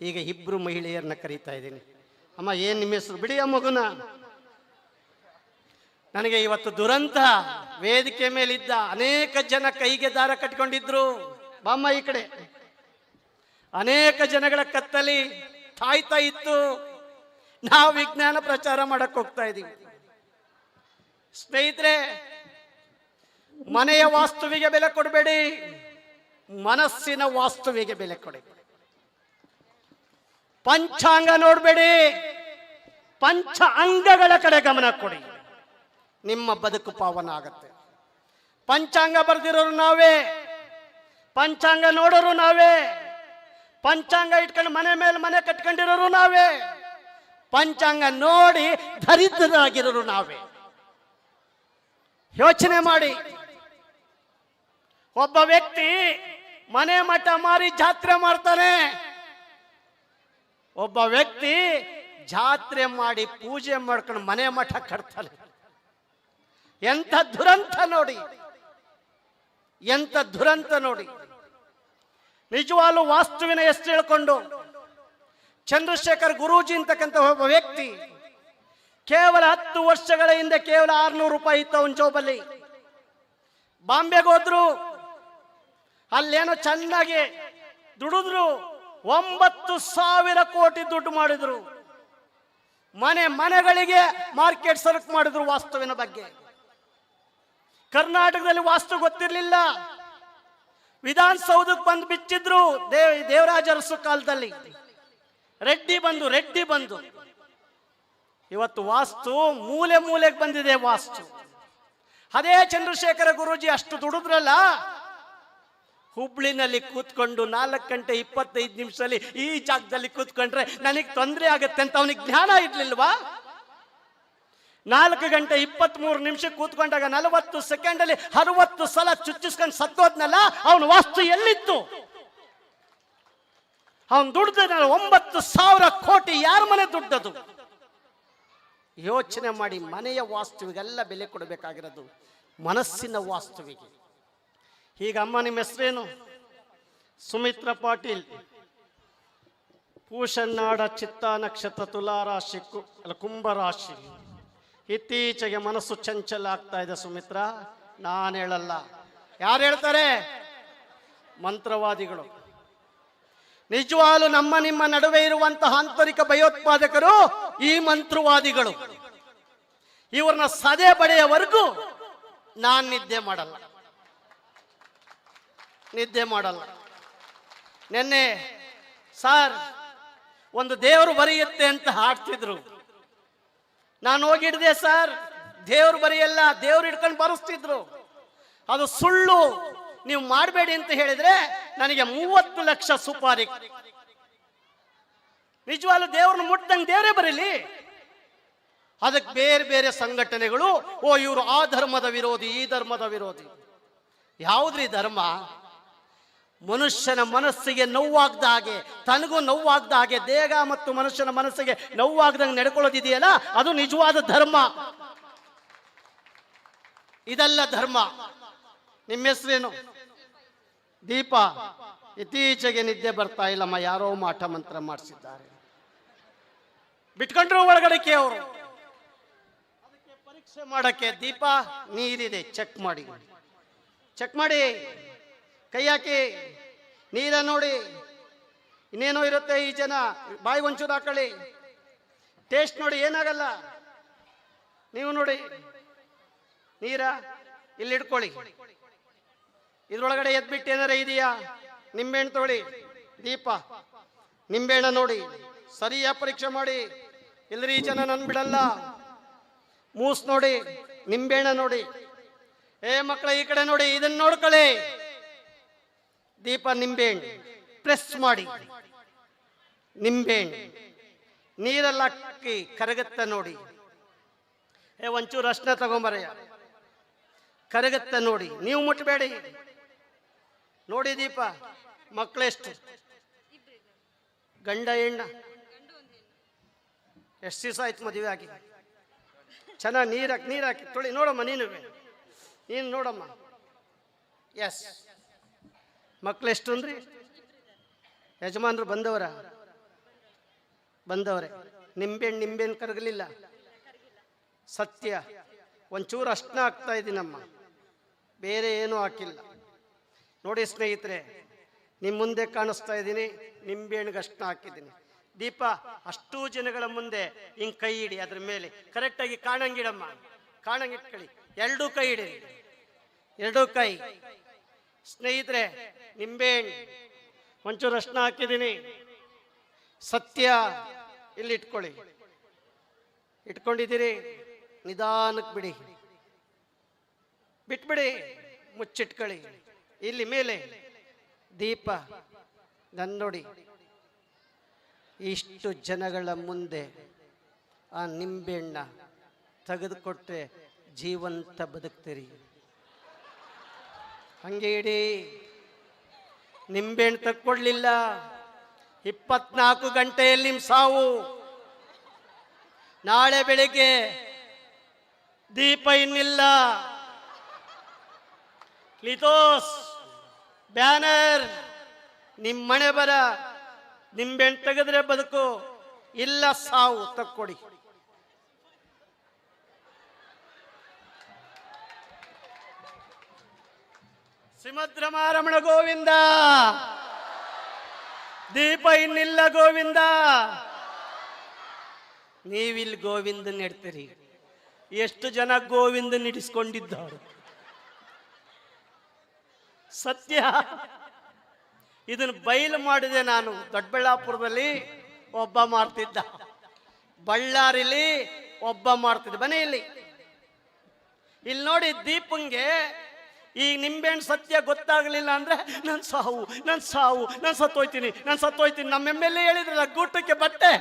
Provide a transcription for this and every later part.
ಈಗ ಇಬ್ಬರು ಮಹಿಳೆಯರನ್ನ ಕರೀತಾ ಇದ್ದೀನಿ. ಅಮ್ಮ, ಏನು ನಿಮ್ಮ ಹೆಸರು? ಬಿಡಿ ಆ ಮಗುನ. ನನಗೆ ಇವತ್ತು ದುರಂತ. ವೇದಿಕೆ ಮೇಲಿದ್ದ ಅನೇಕ ಜನ ಕೈಗೆ ದಾರ ಕಟ್ಕೊಂಡಿದ್ರು. ಬಾಮ್ಮ ಈ ಕಡೆ. ಅನೇಕ ಜನಗಳ ಕತ್ತಲಿ ತಾಯ್ತಾ ಇತ್ತು. ನಾವು ವಿಜ್ಞಾನ ಪ್ರಚಾರ ಮಾಡಕ್ ಹೋಗ್ತಾ ಇದ್ದೀವಿ. ಸ್ನೇಹಿತರೆ, ಮನೆಯ ವಾಸ್ತುವಿಗೆ ಬೆಲೆ ಕೊಡಬೇಡಿ, ಮನಸ್ಸಿನ ವಾಸ್ತುವಿಗೆ ಬೆಲೆ ಕೊಡಿ ಪಂಚಾಂಗ ನೋಡಬೇಡಿ. ಪಂಚ ಅಂಗಗಳ ಕಡೆ ಗಮನ ಕೊಡಿ. ನಿಮ್ಮ ಬದುಕು ಪಾವನ ಆಗತ್ತೆ. ಪಂಚಾಂಗ ಬರೆದಿರೋರು ನಾವೇ. ಪಂಚಾಂಗ ನೋಡೋರು ನಾವೇ. ಪಂಚಾಂಗ ಇಟ್ಕೊಂಡು ಮನೆ ಮೇಲೆ ಮನೆ ಕಟ್ಕೊಂಡಿರೋರು ನಾವೇ. ಪಂಚಾಂಗ ನೋಡಿ ದರಿದ್ರರಾಗಿರೋರು ನಾವೇ. ಯೋಚನೆ ಮಾಡಿ. ಒಬ್ಬ ವ್ಯಕ್ತಿ ಮನೆ ಮಠ ಮಾರಿ ಜಾತ್ರೆ ಮಾಡ್ತಾನೆ. ಒಬ್ಬ ವ್ಯಕ್ತಿ ಜಾತ್ರೆ ಮಾಡಿ ಪೂಜೆ ಮಾಡ್ಕೊಂಡು ಮನೆ ಮಠ ಕಟ್ತಾನೆ. ಎಂಥ ದುರಂತ ನೋಡಿ. ಎಂಥ ದುರಂತ ನೋಡಿ. ನಿಜವಾಗ್ಲೂ ವಾಸ್ತುವಿನ ಎಷ್ಟು ಹೇಳ್ಕೊಂಡು, ಚಂದ್ರಶೇಖರ್ ಗುರೂಜಿ ಅಂತಕ್ಕಂಥ ಒಬ್ಬ ವ್ಯಕ್ತಿ ಕೇವಲ ಹತ್ತು ವರ್ಷಗಳ ಹಿಂದೆ ಕೇವಲ ಆರ್ನೂರು ರೂಪಾಯಿ ಇತ್ತು ಅವನ ಜೋಬಲ್ಲಿ. ಬಾಂಬೆಗೆ ಹೋದ್ರು, ಅಲ್ಲೇನೋ ಚೆನ್ನಾಗಿ ದುಡಿದ್ರು ಒಂಬತ್ತು ಸಾವಿರ ಕೋಟಿ ದುಡ್ಡು ಮಾಡಿದ್ರು. ಮನೆ ಮನೆಗಳಿಗೆ ಮಾರ್ಕೆಟ್ ಸರಕು ಮಾಡಿದ್ರು ವಾಸ್ತುವಿನ ಬಗ್ಗೆ. ಕರ್ನಾಟಕದಲ್ಲಿ ವಾಸ್ತು ಗೊತ್ತಿರಲಿಲ್ಲ. ವಿಧಾನಸೌಧಕ್ಕೆ ಬಂದು ಬಿಚ್ಚಿದ್ರು ದೇವ್ ದೇವರಾಜ ಅರಸು ಕಾಲದಲ್ಲಿ. ರೆಡ್ಡಿ ಬಂದು ರೆಡ್ಡಿ ಬಂದು. ಇವತ್ತು ವಾಸ್ತು ಮೂಲೆ ಮೂಲೆಗೆ ಬಂದಿದೆ ವಾಸ್ತು. ಅದೇ ಚಂದ್ರಶೇಖರ ಗುರೂಜಿ ಅಷ್ಟು ದುಡಿದ್ರಲ್ಲ ಹುಬ್ಳಿನಲ್ಲಿ ಕೂತ್ಕೊಂಡು ನಾಲ್ಕು ಗಂಟೆ ಇಪ್ಪತ್ತೈದು ನಿಮಿಷದಲ್ಲಿ ಈ ಜಾಗದಲ್ಲಿ ಕೂತ್ಕೊಂಡ್ರೆ ನನಗೆ ತೊಂದರೆ ಆಗುತ್ತೆ ಅಂತ ಅವನಿಗೆ ಜ್ಞಾನ ಇರ್ಲಿಲ್ವಾ? ನಾಲ್ಕು ಗಂಟೆ ಇಪ್ಪತ್ತ್ ಮೂರು ನಿಮಿಷ ಕೂತ್ಕೊಂಡಾಗ ನಲವತ್ತು ಸೆಕೆಂಡಲ್ಲಿ ಅರವತ್ತು ಸಲ ಚುಚ್ಚಿಸ್ಕೊಂಡು ಸತ್ತೋದ್ನಲ್ಲ, ಅವನ ವಾಸ್ತು ಎಲ್ಲಿತ್ತು? ಅವನು ದುಡ್ದ ಒಂಬತ್ತು ಸಾವಿರ ಕೋಟಿ ಯಾರ ಮನೆ ದುಡ್ಡದು ಯೋಚನೆ ಮಾಡಿ ಮನೆಯ ವಾಸ್ತುವಿಗೆಲ್ಲ ಬೆಲೆ ಕೊಡಬೇಕಾಗಿರೋದು ಮನಸ್ಸಿನ ವಾಸ್ತುವಿಗೆ. ಈಗ ಅಮ್ಮ, ನಿಮ್ಮ ಹೆಸರೇನು? ಸುಮಿತ್ರ ಪಾಟೀಲ್. ಪೂಷನ್ನಾಡ ಚಿತ್ತ ನಕ್ಷತ್ರ ತುಲಾರಾಶಿ ಕು ಅಲ್ಲ ಕುಂಭರಾಶಿ. ಇತ್ತೀಚೆಗೆ ಮನಸ್ಸು ಚಂಚಲ ಆಗ್ತಾ ಇದೆ ಸುಮಿತ್ರ. ನಾನು ಹೇಳಲ್ಲ. ಯಾರು ಹೇಳ್ತಾರೆ? ಮಂತ್ರವಾದಿಗಳು. ನಿಜವಾಲು ನಮ್ಮ ನಿಮ್ಮ ನಡುವೆ ಇರುವಂತಹ ಆಂತರಿಕ ಭಯೋತ್ಪಾದಕರು ಈ ಮಂತ್ರವಾದಿಗಳು. ಇವ್ರನ್ನ ಸದೆ ಬಡೆಯವರೆಗೂ ನಾನು ನಿದ್ದೆ ಮಾಡಲ್ಲ. ನಿದ್ದೆ ಮಾಡಲ್ಲ. ನಿನ್ನೆ ಸಾರ್, ಒಂದು ದೇವರು ಬರೆಯುತ್ತೆ ಅಂತ ಹಾಡ್ತಿದ್ರು. ನಾನು ಹೋಗಿಡ್ದೆ ಸರ್, ದೇವ್ರು ಬರೆಯಲ್ಲ, ದೇವ್ರು ಹಿಡ್ಕೊಂಡು ಬರೆಸ್ತಿದ್ರು. ಅದು ಸುಳ್ಳು, ನೀವು ಮಾಡಬೇಡಿ ಅಂತ ಹೇಳಿದ್ರೆ ನನಗೆ ಮೂವತ್ತು ಲಕ್ಷ ಸುಪಾರಿ. ನಿಜವಾಗ್ಲು ದೇವ್ರನ್ನ ಮುಟ್ಟಂಗೆ ದೇವರೇ ಬರೀಲಿ. ಅದಕ್ಕೆ ಬೇರೆ ಬೇರೆ ಸಂಘಟನೆಗಳು, ಓ ಇವರು ಆ ಧರ್ಮದ ವಿರೋಧಿ, ಈ ಧರ್ಮದ ವಿರೋಧಿ. ಯಾವುದ್ರಿ ಧರ್ಮ? ಮನುಷ್ಯನ ಮನಸ್ಸಿಗೆ ನೋವಾಗ್ದ ಹಾಗೆ, ತನಗೂ ನೋವಾಗ್ದ ಹಾಗೆ, ದೇಹ ಮತ್ತು ಮನುಷ್ಯನ ಮನಸ್ಸಿಗೆ ನೋವಾಗ್ದಂಗೆ ನಡ್ಕೊಳ್ಳೋದಿದೆಯಲ್ಲ? ಅದು ನಿಜವಾದ ಧರ್ಮ. ಇದಲ್ಲ ಧರ್ಮ. ನಿಮ್ಮ ಹೆಸರೇನು? ದೀಪ. ಇತ್ತೀಚೆಗೆ ನಿದ್ದೆ ಬರ್ತಾ ಇಲ್ಲಮ್ಮ, ಯಾರೋ ಮಾಟ ಮಂತ್ರ ಮಾಡಿಸಿದ್ದಾರೆ. ಬಿಟ್ಕೊಂಡ್ರು ಒಳಗಡೆಕ್ಕೆ ಅವರು ಪರೀಕ್ಷೆ ಮಾಡಕ್ಕೆ ದೀಪ ನೀರಿದೆ, ಚೆಕ್ ಮಾಡಿ. ಚೆಕ್ ಮಾಡಿ. ಕೈ ಹಾಕಿ, ನೀರ ನೋಡಿ. ಇನ್ನೇನೋ ಇರುತ್ತೆ ಈ ಜನ, ಬಾಯಿ ಒಂಚೂರು ಹಾಕೊಳ್ಳಿ. ಟೇಸ್ಟ್ ನೋಡಿ, ಏನಾಗಲ್ಲ. ನೀವು ನೋಡಿ. ನೀರ ಇಲ್ಲಿ ಇಡ್ಕೊಳ್ಳಿ. ಇದ್ರೊಳಗಡೆ ಎದ್ಬಿಟ್ಟು ಏನಾರ ಇದೆಯಾ? ನಿಂಬೆಹಣ್ಣು ತೊಳಿ ದೀಪ. ನಿಂಬೆಹಣ್ಣ ನೋಡಿ. ಸರಿಯಾ ಪರೀಕ್ಷೆ ಮಾಡಿ. ಇಲ್ರಿ ಈ ಜನ ನನ್ ಬಿಡಲ್ಲ. ಮೂಸ್ ನೋಡಿ, ನಿಂಬೆಹಣ್ಣ ನೋಡಿ. ಏ ಮಕ್ಕಳ, ಈ ಕಡೆ ನೋಡಿ, ಇದನ್ನ ನೋಡ್ಕೊಳ್ಳಿ. ದೀಪ ನಿಂಬೆಹಣ್ಣು. ಪ್ರೆಸ್ ಮಾಡಿ. ನಿಂಬೆಹಣ್ಣು. ನೀರೆಲ್ಲ ಹಾಕಿ ಕರಗತ್ತ ನೋಡಿ. ಏ, ಒಂಚೂರು ಅರ್ಶಿನ ತಗೊಂಬರಯ್ಯ. ಕರಗತ್ತ ನೋಡಿ. ನೀವು ಮುಟ್ಟಬೇಡಿ ನೋಡಿ ದೀಪ ಮಕ್ಕಳೆಷ್ಟು ಗಂಡ, ಹೆಣ್ಣ. ಎಷ್ಟು ದಿವಸ ಆಯ್ತು ಮದುವೆ ಆಗಿ? ಚೆನ್ನಾಗಿ ನೀರು ಹಾಕಿ ನೀರು ಹಾಕಿ ತೊಳಿ. ನೋಡಮ್ಮ ನೀನು. ನೀನು ನೋಡಮ್ಮ. ಎಸ್ ಮಕ್ಕಳು ಎಷ್ಟು ಅಂದ್ರಿ ಯಜಮಾನ್ರು ಬಂದವರ? ಬಂದವರೇ. ನಿಂಬೆಹಣ್ಣು ನಿಂಬೆಹಣ್ಣು ಕರಗಲಿಲ್ಲ. ಸತ್ಯ. ಒಂಚೂರು ಅಷ್ಟನ್ನ ಹಾಕ್ತಾ ಇದ್ದೀನಮ್ಮ ಬೇರೆ ಏನೂ ಹಾಕಿಲ್ಲ. ನೋಡಿ ಸ್ನೇಹಿತರೆ ನಿಮ್ಮ ಮುಂದೆ ಕಾಣಿಸ್ತಾ ಇದ್ದೀನಿ ನಿಂಬೆಹಣ್ಣಿಗೆ ಅಷ್ಟನ್ನ ಹಾಕಿದ್ದೀನಿ. ದೀಪ, ಅಷ್ಟೂ ಜನಗಳ ಮುಂದೆ ಹಿಂಗೆ ಕೈ ಇಡಿ, ಅದ್ರ ಮೇಲೆ. ಕರೆಕ್ಟಾಗಿ ಕಾಣಂಗಿಡಮ್ಮ ಕಾಣಂಗಿಟ್ಕೊಳ್ಳಿ ಎರಡೂ ಕೈ ಇಡಿ. ಎರಡೂ ಕೈ. ಸ್ನೇಹಿತರೆ ನಿಂಬೆಹಣ್ಣು ಒಂಚೂರು ಅರ್ಶನ ಹಾಕಿದ್ದೀನಿ. ಸತ್ಯ ಇಲ್ಲಿ ಇಟ್ಕೊಳ್ಳಿ. ಇಟ್ಕೊಂಡಿದ್ದೀರಿ, ನಿಧಾನಕ್ಕೆ ಬಿಡಿ. ಬಿಟ್ಬಿಡಿ, ಮುಚ್ಚಿಟ್ಕೊಳ್ಳಿ. ಇಲ್ಲಿ ಮೇಲೆ ದೀಪ ನನ್ನೊಡಿ ಇಷ್ಟು ಜನಗಳ ಮುಂದೆ ಆ ನಿಂಬೆಹಣ್ಣ ತೆಗೆದುಕೊಟ್ರೆ ಜೀವಂತ ಬದುಕ್ತೀರಿ. ಹಂಗೆ ಇಡಿ ನಿಂಬೆಹಣ್ಣು ತಕ್ಕೊಡ್ಲಿಲ್ಲ. ಇಪ್ಪತ್ನಾಲ್ಕು ಗಂಟೆಯಲ್ಲಿ ನಿಮ್ ಸಾವು. ನಾಳೆ ಬೆಳಿಗ್ಗೆ ದೀಪ ಇನ್ನಿಲ್ಲ. Lithos banner. ನಿಮ್ಮ ಮನೆ ಬರ ನಿಂಬೆಹಣ್ಣು ತೆಗೆದ್ರೆ ಬದುಕು. ಇಲ್ಲ ಸಾವು, ತಕ್ಕೊಡಿ. ಸಿಮದ್ರಮಾರಮಣ ಗೋವಿಂದ. ದೀಪ ಇನ್ನಿಲ್ಲ ಗೋವಿಂದ. ನೀವಿಲ್ಲಿ ಗೋವಿಂದ ನೆಡ್ತೀರಿ. ಎಷ್ಟು ಜನ ಗೋವಿಂದ ನಿಡಿಸ್ಕೊಂಡಿದ್ದವರು ಸತ್ಯ. ಇದನ್ನು ಬಯಲು ಮಾಡಿದೆ ನಾನು. ದೊಡ್ಡಬಳ್ಳಾಪುರದಲ್ಲಿ ಒಬ್ಬ ಮಾಡ್ತಿದ್ದ. ಬಳ್ಳಾರಿಲಿ ಒಬ್ಬ ಮಾಡ್ತಿದ್ದ. ಮನೆಯಲ್ಲಿ ಇಲ್ಲಿ. ಇಲ್ಲಿ ನೋಡಿ ದೀಪಂಗೆ ಈ ನಿಂಬೆಹಣ್ಣು ಸತ್ಯ ಗೊತ್ತಾಗಲಿಲ್ಲ ಅಂದರೆ ನಾನು ಸಾವು ನಾನು ಸಾವು, ನಾನು ಸತ್ತೋಯ್ತೀನಿ ನಾನು ಸತ್ತೋಯ್ತೀನಿ. ನಮ್ಮ ಎಂ ಎಲ್ ಎ ಹೇಳಿದ್ರಲ್ಲ, ಗೂಟಕ್ಕೆ ಬಟ್ಟೆ.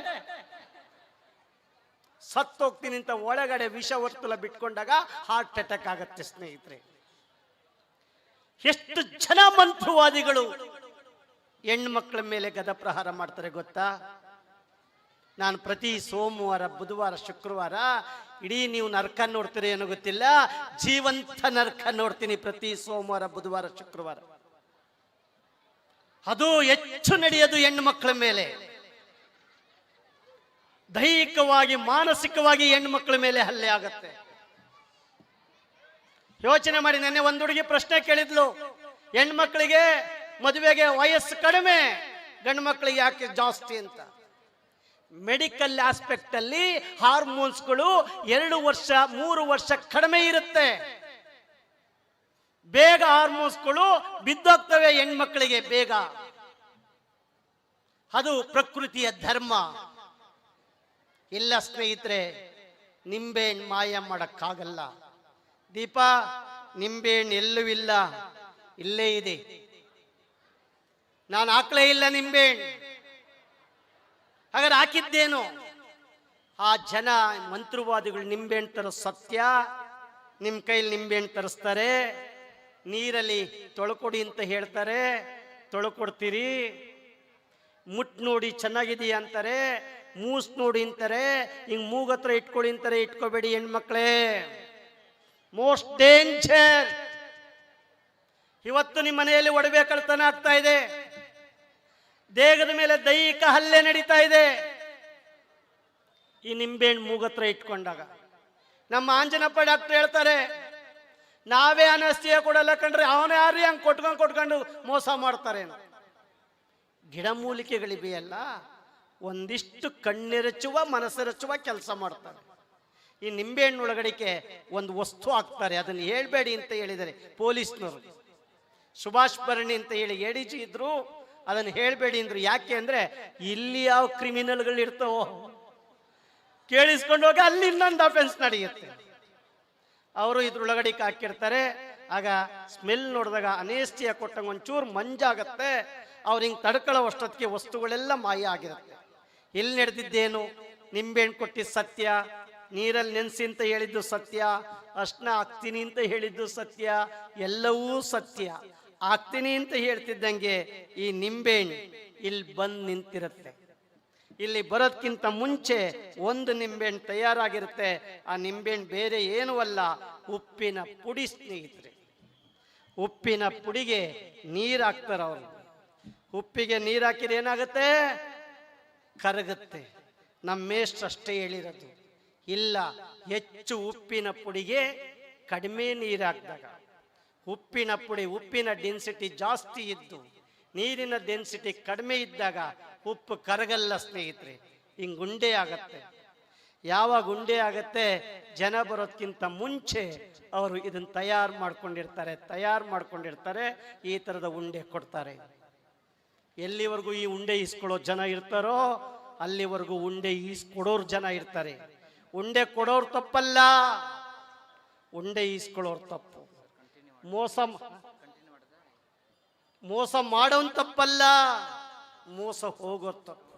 ಸತ್ತೋಗ್ತೀನಿ ಅಂತ ಒಳಗಡೆ ವಿಷ ವರ್ತುಲ ಬಿಟ್ಕೊಂಡಾಗ ಹಾರ್ಟ್ ಅಟ್ಯಾಕ್ ಆಗತ್ತೆ ಸ್ನೇಹಿತರೆ. ಎಷ್ಟು ಜನ ಮಂತ್ರವಾದಿಗಳು ಹೆಣ್ಮಕ್ಳ ಮೇಲೆ ಗದ ಪ್ರಹಾರ ಮಾಡ್ತಾರೆ ಗೊತ್ತಾ? ನಾನು ಪ್ರತಿ ಸೋಮವಾರ, ಬುಧವಾರ, ಶುಕ್ರವಾರ ಇಡೀ ನೀವು ನರ್ಕ ನೋಡ್ತೀರಿ ಏನೋ ಗೊತ್ತಿಲ್ಲ. ಜೀವಂತ ನರ್ಕ ನೋಡ್ತೀನಿ ಪ್ರತಿ ಸೋಮವಾರ, ಬುಧವಾರ, ಶುಕ್ರವಾರ. ಅದು ಹೆಚ್ಚು ನಡೆಯೋದು ಹೆಣ್ಣು ಮಕ್ಕಳ ಮೇಲೆ. ದೈಹಿಕವಾಗಿ, ಮಾನಸಿಕವಾಗಿ ಹೆಣ್ಣು ಮಕ್ಕಳ ಮೇಲೆ ಹಲ್ಲೆ ಆಗತ್ತೆ. ಯೋಚನೆ ಮಾಡಿ, ನೆನ್ನೆ ಒಂದು ಹುಡುಗಿ ಪ್ರಶ್ನೆ ಕೇಳಿದ್ಲು. ಹೆಣ್ಮಕ್ಳಿಗೆ ಮದುವೆಗೆ ವಯಸ್ಸು ಕಡಿಮೆ, ಗಂಡು ಮಕ್ಕಳಿಗೆ ಯಾಕೆ ಜಾಸ್ತಿ ಅಂತ. ಮೆಡಿಕಲ್ ಆಸ್ಪೆಕ್ಟ್ ಅಲ್ಲಿ ಹಾರ್ಮೋನ್ಸ್ಗಳು ಎರಡು ವರ್ಷ, ಮೂರು ವರ್ಷ ಕಡಿಮೆ ಇರುತ್ತೆ. ಬೇಗ ಹಾರ್ಮೋನ್ಸ್ಗಳು ಬಿದ್ದೋಗ್ತವೆ ಹೆಣ್ಮಕ್ಳಿಗೆ ಬೇಗ. ಅದು ಪ್ರಕೃತಿಯ ಧರ್ಮ. ಇಲ್ಲ ಸ್ನೇಹಿತರೆ, ನಿಂಬೆ ಮಾಯ ಮಾಡಕ್ಕಾಗಲ್ಲ. ದೀಪ, ನಿಂಬೆ ಎಲ್ಲೂ ಇಲ್ಲ. ಇಲ್ಲೇ ಇದೆ. ನಾನು ಹಾಕ್ಲೇ ಇಲ್ಲ ನಿಂಬೆಹಣ್ಣು ಹಾಗಾದ್ರೆ ಹಾಕಿದ್ದೇನು? ಆ ಜನ ಮಂತ್ರವಾದಿಗಳು ನಿಂಬೆಹಣ್ಣು ತರೋ ಸತ್ಯ ನಿಮ್ಮ ಕೈಲಿ ನಿಂಬೆಹಣ್ಣು ತರಿಸ್ತಾರೆ, ನೀರಲ್ಲಿ ತೊಳ್ಕೊಡಿ ಅಂತ ಹೇಳ್ತಾರೆ, ತೊಳ್ಕೊಡ್ತೀರಿ, ಮುಟ್ ನೋಡಿ ಚೆನ್ನಾಗಿದೆಯಾ ಅಂತಾರೆ, ಮೂಸ್ ನೋಡಿ ಅಂತಾರೆ, ಹಿಂಗ್ ಮೂಗತ್ರ ಇಟ್ಕೊಳ್ಳಿ ಅಂತಾರೆ, ಇಟ್ಕೋಬೇಡಿ ಹೆಣ್ಮಕ್ಳೇ. Most danger. ಇವತ್ತು ನಿಮ್ಮ ಮನೆಯಲ್ಲಿ ಒಡವೆ ಕಳ್ತನ ಆಗ್ತಾ ಇದೆ. ದೇಹದ ಮೇಲೆ ದೈಹಿಕ ಹಲ್ಲೆ ನಡೀತಾ ಇದೆ. ಈ ನಿಂಬೆಹಣ್ಣು ಮೂಗತ್ರ ಇಟ್ಕೊಂಡಾಗ. ನಮ್ಮ ಆಂಜನಪ್ಪ ಡಾಕ್ಟರ್ ಹೇಳ್ತಾರೆ, ನಾವೇ ಅನಸ್ತಿಯ ಕೊಡಲ್ಲ ಕಂಡ್ರೆ ಅವನೇ ಯಾರು ಹಂಗೆ ಕೊಟ್ಕೊಂಡು ಕೊಟ್ಕೊಂಡು ಮೋಸ ಮಾಡ್ತಾರೆ ಗಿಡ ಗಿಡಮೂಲಿಕೆಗಳಿವೆಯಲ್ಲ ಒಂದಿಷ್ಟು ಕಣ್ಣೆರಚುವ, ಮನಸ್ಸೆರಚುವ ಕೆಲಸ ಮಾಡ್ತಾರೆ. ಈ ನಿಂಬೆಹಣ್ಣು ಒಳಗಡಿಕೆ ಒಂದು ವಸ್ತು ಹಾಕ್ತಾರೆ, ಅದನ್ನು ಹೇಳ್ಬೇಡಿ ಅಂತ ಹೇಳಿದರೆ ಪೊಲೀಸ್ನವರು. ಸುಭಾಷ್ ಭರಣಿ ಅಂತ ಹೇಳಿ ಎಡಿಜಿ ಇದ್ರು ಅದನ್ನು ಹೇಳಬೇಡಿ ಅಂದ್ರು. ಯಾಕೆ ಅಂದ್ರೆ ಇಲ್ಲಿ ಯಾವ ಕ್ರಿಮಿನಲ್ಗಳು ಇರ್ತಾವೋ, ಕೇಳಿಸ್ಕೊಂಡು ಹೋಗಿ ಅಲ್ಲಿ ಇನ್ನೊಂದು ಅಫೆನ್ಸ್ ನಡೆಯುತ್ತೆ. ಅವರು ಇದ್ರೊಳಗಡೆ ಹಾಕಿರ್ತಾರೆ. ಆಗ ಸ್ಮೆಲ್ ನೋಡಿದಾಗ ಅನೇಸ್ಟಿಯ ಕೊಟ್ಟಂಗೆ ಒಂಚೂರು ಮಂಜಾಗತ್ತೆ. ಅವ್ರು ಹಿಂಗೆ ತಡ್ಕೊಳ್ಳೋ ಅಷ್ಟೊತ್ತಿಗೆ ವಸ್ತುಗಳೆಲ್ಲ ಮಾಯ ಆಗಿರುತ್ತೆ. ಎಲ್ಲಿ ನಡೆದಿದ್ದೇನು? ನಿಂಬೆಹಣ್ಣು ಕೊಟ್ಟಿದ್ದು ಸತ್ಯ, ನೀರಲ್ಲಿ ನೆನೆಸಿ ಅಂತ ಹೇಳಿದ್ದು ಸತ್ಯ ಅರ್ಶನ ಹಾಕ್ತೀನಿ ಅಂತ ಹೇಳಿದ್ದು ಸತ್ಯ, ಎಲ್ಲವೂ ಸತ್ಯ. ಹಾಕ್ತೀನಿ ಅಂತ ಹೇಳ್ತಿದ್ದಂಗೆ ಈ ನಿಂಬೆಹಣ್ಣು ಇಲ್ಲಿ ಬಂದು ನಿಂತಿರುತ್ತೆ. ಇಲ್ಲಿ ಬರೋದ್ಕಿಂತ ಮುಂಚೆ ಒಂದು ನಿಂಬೆಹಣ್ಣು ತಯಾರಾಗಿರುತ್ತೆ. ಆ ನಿಂಬೆಹಣ್ಣು ಬೇರೆ ಏನೂ ಅಲ್ಲ, ಉಪ್ಪಿನ ಪುಡಿ ಸ್ನೇಹಿತರೆ. ಉಪ್ಪಿನ ಪುಡಿಗೆ ನೀರು ಹಾಕ್ತಾರೆ ಅವರು. ಉಪ್ಪಿಗೆ ನೀರು ಹಾಕಿದ್ರೆ ಏನಾಗುತ್ತೆ? ಕರಗುತ್ತೆ. ನಮ್ಮ ಮೇಷ್ಟ್ರು ಅಷ್ಟೇ ಹೇಳಿರೋದು. ಇಲ್ಲ, ಹೆಚ್ಚು ಉಪ್ಪಿನ ಪುಡಿಗೆ ಕಡಿಮೆ ನೀರು ಹಾಕಿದಾಗ. ಉಪ್ಪಿನ ಪುಡಿ, ಉಪ್ಪಿನ ಡೆನ್ಸಿಟಿ ಜಾಸ್ತಿ ಇದ್ದು, ನೀರಿನ ಡೆನ್ಸಿಟಿ ಕಡಿಮೆ ಇದ್ದಾಗ ಉಪ್ಪು ಕರಗಲ್ಲ ಸ್ನೇಹಿತರೆ, ಹಿಂಗೆ ಉಂಡೆ ಆಗತ್ತೆ. ಯಾವಾಗ ಗುಂಡೆ ಆಗತ್ತೆ? ಜನ ಬರೋದ್ಕಿಂತ ಮುಂಚೆ ಅವರು ಇದನ್ನ ತಯಾರು ಮಾಡ್ಕೊಂಡಿರ್ತಾರೆ ತಯಾರು ಮಾಡ್ಕೊಂಡಿರ್ತಾರೆ, ಈ ಥರದ ಉಂಡೆ ಕೊಡ್ತಾರೆ. ಎಲ್ಲಿವರೆಗೂ ಈ ಉಂಡೆ ಈಸ್ಕೊಳ್ಳೋ ಜನ ಇರ್ತಾರೋ, ಅಲ್ಲಿವರೆಗೂ ಉಂಡೆ ಈಸ್ಕೊಡೋರು ಜನ ಇರ್ತಾರೆ. ಉಂಡೆ ಕೊಡೋರು ತಪ್ಪಲ್ಲ, ಉಂಡೆ ಈಸ್ಕೊಳ್ಳೋರು ತಪ್ಪು. ಮೋಸ ಮೋಸ ಮಾಡೋನ್ ತಪ್ಪಲ್ಲ ಮೋಸ ಹೋಗೋ ತಪ್ಪು